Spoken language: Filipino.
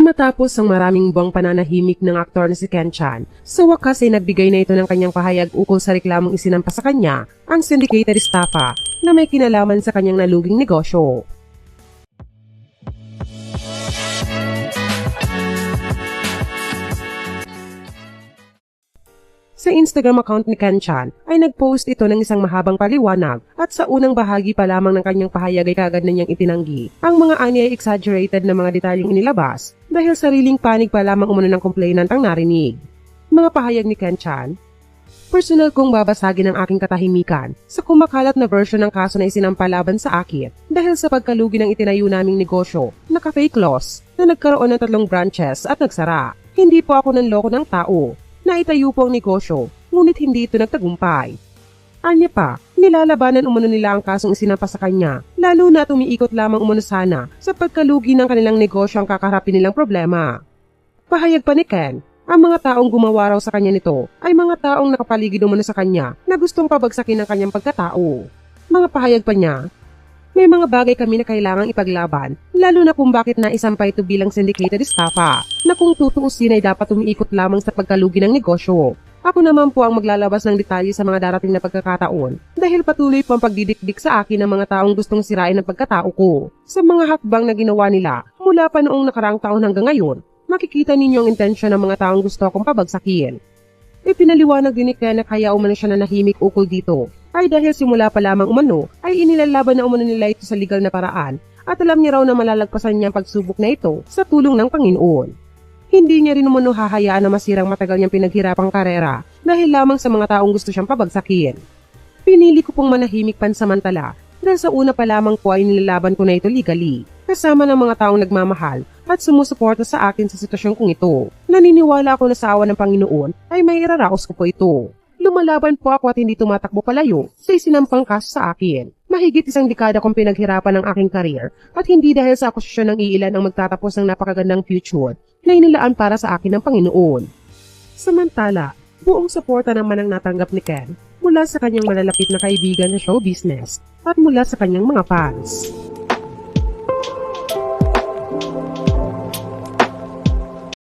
Matapos ang maraming buwang pananahimik ng aktor na si Ken Chan, sa wakas ay nagbigay na ito ng kanyang pahayag ukol sa reklamong isinampa sa kanya ang syndicated estafa na may kinalaman sa kanyang naluging negosyo. Sa Instagram account ni Ken Chan ay nagpost ito ng isang mahabang paliwanag at sa unang bahagi pa lamang ng kanyang pahayag ay kagad na niyang itinanggi. Ang mga ani ay exaggerated na mga detalyeng inilabas dahil sariling panig pa lamang umano ng complainant ang narinig. Mga pahayag ni Ken Chan, Personal kong babasagin ang aking katahimikan sa kumakalat na version ng kaso na isinampalaban sa akin dahil sa pagkalugi ng itinayo naming negosyo na Cafe Close na nagkaroon ng tatlong branches at nagsara. Hindi po ako nanloko ng tao Naitayo po ang negosyo, ngunit hindi ito nagtagumpay. Anya pa, nilalabanan umano nila ang kasong isinampa sa kanya, lalo na at umiikot lamang umano sana sa pagkalugi ng kanilang negosyo ang kakaharapin nilang problema. Pahayag pa ni Ken, ang mga taong gumawa raw sa kanya nito ay mga taong nakapaligid umano sa kanya na gustong pabagsakin ang kanyang pagkatao. Mga pahayag pa niya, may mga bagay kami na kailangang ipaglaban, lalo na kung bakit naisampay ito bilang syndicated estafa, na kung tutuusin ay dapat umiikot lamang sa pagkalugi ng negosyo. Ako naman po ang maglalabas ng detalye sa mga darating na pagkakataon dahil patuloy po ang pagdidikdik sa akin ng mga taong gustong sirain ang pagkatao ko. Sa mga hakbang na ginawa nila mula pa noong nakaraang taon hanggang ngayon, makikita ninyo ang intensyon ng mga taong gusto akong pabagsakin. Ipinaliwanag din ni Ken na kaya umano siya na nahimik ukol dito ay dahil simula pa lamang umano ay inilalaban na umano nila ito sa legal na paraan at alam niya raw na malalagpasan niya ang pagsubok na ito sa tulong ng Panginoon. Hindi niya rin umano hahayaan na masirang matagal niyang pinaghirapang karera dahil lamang sa mga taong gusto siyang pabagsakin. Pinili ko pong manahimik pansamantala dahil sa una pa lamang po ay nilalaban ko na ito legally kasama ng mga taong nagmamahal at sumusuporta sa akin sa sitwasyong kong ito. Naniniwala ako na sa awa ng Panginoon ay may iraraos ko po ito. Lumalaban po ako at hindi tumatakbo palayo sa isinampang kaso sa akin. Mahigit isang dekada kong pinaghirapan ng aking karir at hindi dahil sa akusasyon ng iilan ang magtatapos ng napakagandang future na inilaan para sa akin ng Panginoon. Samantala, buong suporta naman ang natanggap ni Ken mula sa kanyang malalapit na kaibigan sa show business at mula sa kanyang mga fans.